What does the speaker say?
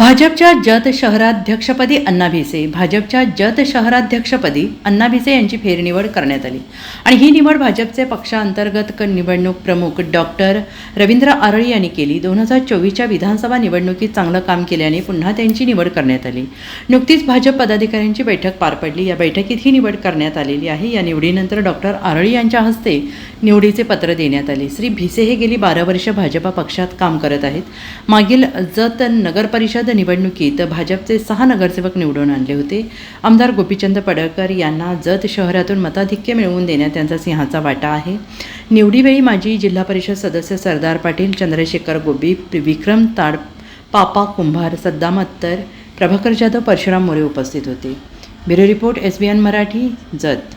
भाजपच्या जत शहराध्यक्षपदी अण्णा भिसे भाजपच्या जत शहराध्यक्षपदी अण्णा भिसे यांची फेरनिवड करण्यात आली. आणि ही निवड भाजपचे पक्षांतर्गत निवडणूक प्रमुख डॉक्टर रवींद्र आरळी यांनी केली. दोन हजार चोवीसच्या विधानसभा निवडणुकीत चांगलं काम केल्याने पुन्हा त्यांची निवड करण्यात आली. नुकतीच भाजप पदाधिकाऱ्यांची बैठक पार पडली. या बैठकीत ही निवड करण्यात आलेली आहे. या निवडीनंतर डॉक्टर आरळी यांच्या हस्ते निवडीचे पत्र देण्यात आले. श्री भिसे हे गेली बारा वर्ष भाजपा पक्षात काम करत आहेत. मागील जत नगर परिषद निवडणुकीत भाजपचे सहा नगरसेवक निवडून आणले होते. आमदार गोपीचंद पडळकर यांना जत शहरातून मताधिक्य मिळवून देण्यात त्यांचा सिंहाचा वाटा आहे. निवडीवेळी माजी जिल्हा परिषद सदस्य सरदार पाटील चंद्रशेखर गोबी विक्रम ताड पापा कुंभार सद्दाम अत्तर प्रभाकर जाधव परशुराम मोरे उपस्थित होते. Bureau report S B N Marathi Jath.